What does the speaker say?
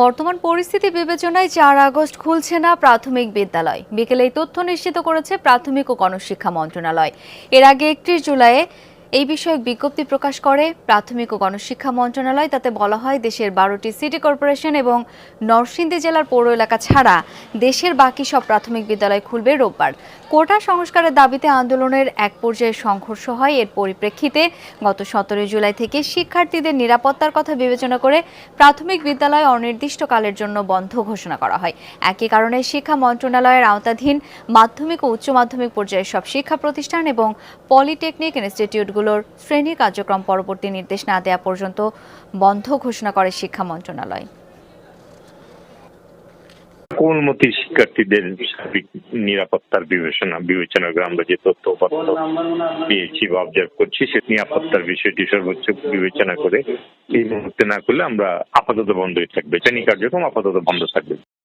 বর্তমান পরিস্থিতি বিবেচনায় চার আগস্ট খুলছে না প্রাথমিক বিদ্যালয়। বিকেলে তথ্য নিশ্চিত করেছে প্রাথমিক ও গণশিক্ষা মন্ত্রণালয়। এর আগে একত্রিশ জুলাইয়ে এই বিষয়ক বিজ্ঞপ্তি প্রকাশ করে প্রাথমিক ও গণশিক্ষা মন্ত্রণালয়। তাতে বলা হয়, দেশের বারোটি সিটি কর্পোরেশন এবং নরসিংদী জেলার পৌর এলাকা ছাড়া দেশের বাকি সব প্রাথমিক বিদ্যালয় খুলবে রোববার। কোটা সংস্কারের দাবিতে আন্দোলনের এক পর্যায়ে সংঘর্ষ হয়। এর পরিপ্রেক্ষিতে গত সতেরোই জুলাই থেকে শিক্ষার্থীদের নিরাপত্তার কথা বিবেচনা করে প্রাথমিক বিদ্যালয় অনির্দিষ্টকালের জন্য বন্ধ ঘোষণা করা হয়। একই কারণে শিক্ষা মন্ত্রণালয়ের আওতাধীন মাধ্যমিক ও উচ্চ মাধ্যমিক পর্যায়ের সব শিক্ষা প্রতিষ্ঠান এবং পলিটেকনিক ইনস্টিটিউটগুলোর শ্রেণি কার্যক্রম পরবর্তী নির্দেশ না দেওয়া পর্যন্ত বন্ধ ঘোষণা করে শিক্ষা মন্ত্রণালয়। কোমলমতি শিক্ষার্থীদের সার্বিক নিরাপত্তার বিবেচনা বিবেচনা করে আমরা যে তথ্য উপাত্ত পেয়েছি বা অবজার্ভ করছি, সে নিরাপত্তার বিষয়টি সর্বোচ্চ বিবেচনা করে এই মুহূর্তে না করলে আমরা আপাতত বন্ধই থাকবে। শ্রেণি কার্যক্রম আপাতত বন্ধ থাকবে।